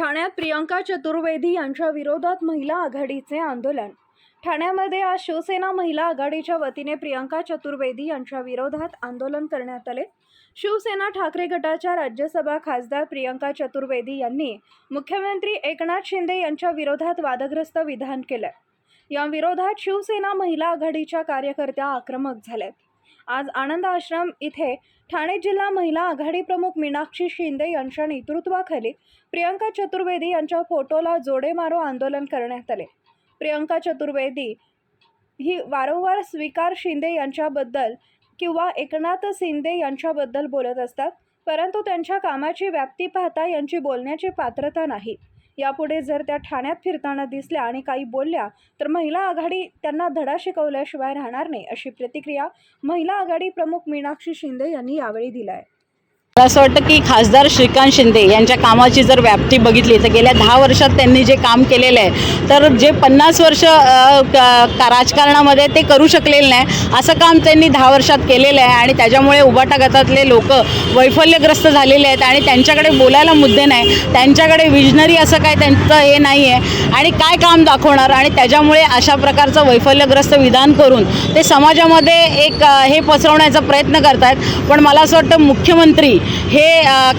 ठाण्यात प्रियंका चतुर्वेदी यांच्या विरोधात महिला आघाडीचे आंदोलन. ठाण्यामध्ये आज शिवसेना महिला आघाडीच्या वतीने प्रियंका चतुर्वेदी यांच्या विरोधात आंदोलन करण्यात आले. शिवसेना ठाकरे गटाच्या राज्यसभा खासदार प्रियंका चतुर्वेदी यांनी मुख्यमंत्री एकनाथ शिंदे यांच्या विरोधात वादग्रस्त विधान केलं या विरोधात शिवसेना महिला आघाडीच्या कार्यकर्त्या आक्रमक झाल्यात. आज आनंद आश्रम इथे ठाणे जिल्हा महिला आघाडी प्रमुख मीनाक्षी शिंदे यांच्या नेतृत्वाखाली प्रियंका चतुर्वेदी यांच्या फोटोला जोडे मारो आंदोलन करण्यात आले. प्रियंका चतुर्वेदी ही वारंवार स्वीकार शिंदे यांच्याबद्दल किंवा एकनाथ शिंदे यांच्याबद्दल बोलत असतात. परंतु त्यांच्या कामाची व्याप्ती पाहता यांची बोलण्याची पात्रता नाही. यापुढे जर त्या ठाण्यात फिरताना दिसल्या आणि काही बोलल्या तर महिला आघाडी त्यांना धडा शिकवल्याशिवाय राहणार नाही अशी प्रतिक्रिया महिला आघाडी प्रमुख मीनाक्षी शिंदे यांनी यावेळी दिला आहे. मला असं वाटतं की खासदार श्रीकांत शिंदे यांच्या कामाची जर व्याप्ती बघितली तर गेल्या दहा वर्षात त्यांनी जे काम केलेलं आहे तर जे पन्नास वर्ष का- राजकारणामध्ये ते करू शकलेलं नाही असं काम त्यांनी दहा वर्षात केलेलं आहे आणि त्याच्यामुळे उबाटा गटातले लोक वैफल्यग्रस्त झालेले आहेत आणि त्यांच्याकडे बोलायला मुद्दे नाही. त्यांच्याकडे विजनरी असं काय त्यांचं हे नाही आहे. आणि काय काम दाखवणार? आणि त्याच्यामुळे अशा प्रकारचं वैफल्यग्रस्त विधान करून ते समाजामध्ये एक हे पसरवण्याचा प्रयत्न करत आहेत पण मला असं वाटतं मुख्यमंत्री हे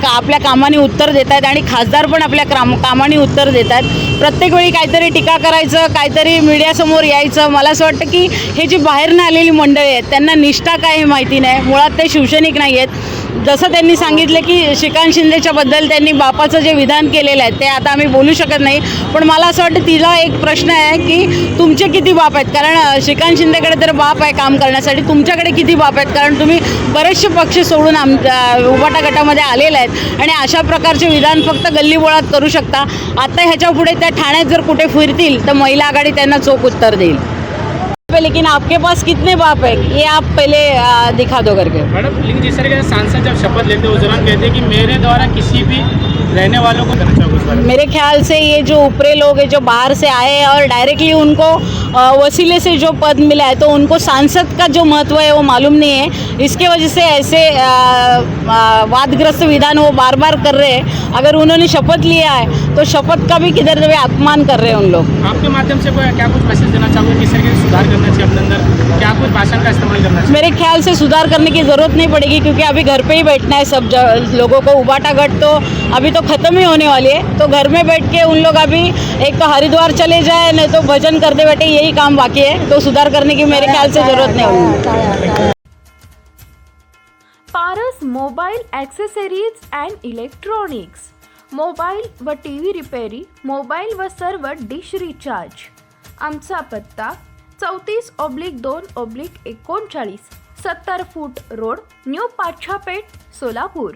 का आपल्या कामाने उत्तर देत आहेत आणि खासदार पण आपल्या काम कामाने उत्तर देत आहेत प्रत्येक वेळी काहीतरी टीका करायचं काहीतरी मीडियासमोर यायचं. मला असं वाटतं की हे जी बाहेरनं आलेली मंडळी आहेत त्यांना निष्ठा काय हे माहिती नाही. मुळात ते शिवसैनिक नाही आहेत जसं त्यांनी सांगितलं की श्रीकांत शिंदेच्याबद्दल त्यांनी बापाचं जे विधान केलेलं आहे ते आता आम्ही बोलू शकत नाही. पण मला असं वाटतं तिला एक प्रश्न आहे की तुमचे किती बाप आहेत? कारण श्रीकांत शिंदेकडे तर बाप आहे काम करण्यासाठी. तुमच्याकडे किती बाप आहेत? कारण तुम्ही बरेचसे पक्ष सोडून आम उपाटा उबाटा गटामध्ये आलेले आहेत. आणि अशा प्रकारचे विधान फक्त गल्लीबोळात करू शकता. आता ह्याच्या पुढे त्या ठाण्यात जर कुठे फिरतील तर महिला आघाडी त्यांना चोख उत्तर देईल. लेकिन आपके पास कितने बाप है? ये आप पहले दिखा दो करके। मैडम लेकिन जिस तरह के सांसद जब शपथ लेते हैं उस दौरान कहते हैं कि मेरे द्वारा किसी भी रहने वालों को करना में? मेरे ख्याल से ये जो ऊपरे लोग हैं जो बाहर से आए हैं और डायरेक्टली उनको वसीले से जो पद मिला है तो उनको सांसद का जो महत्व है वो मालूम नहीं है। इसके वजह से ऐसे वादग्रस्त विधान वो बार बार कर रहे हैं। अगर उन्होंने शपथ लिया है तो शपथ का भी किधर वे अपमान कर रहे हैं उन लोग। आपके माध्यम से क्या कुछ मैसेज देना चाहोगे? किस तरीके से सुधार करना चाहिए अपने अंदर? क्या कुछ भाषण का इस्तेमाल करना चाहिए? मेरे ख्याल से सुधार करने की ज़रूरत नहीं पड़ेगी क्योंकि अभी घर पर ही बैठना है सब लोगों को। उबाटा गट तो अभी तो ख़त्म ही होने वाली है। तो घर में बैठ के उन लोग अभी एक तो हरिद्वार चले जाए नहीं तो भजन करते बैठे यही काम बाकी है। तो सुधार करने की मेरे ख्याल से ज़रूरत नहीं होगी। Paras mobile accessories and electronics. Mobile व टी व्ही रिपेरी मोबाईल व सर्व डिश रिचार्ज। आमचा पत्ता चौतीस ऑब्लिक दोन ऑब्लिक एकोणचाळीस सत्तर foot road new Pachhapeth Solapur.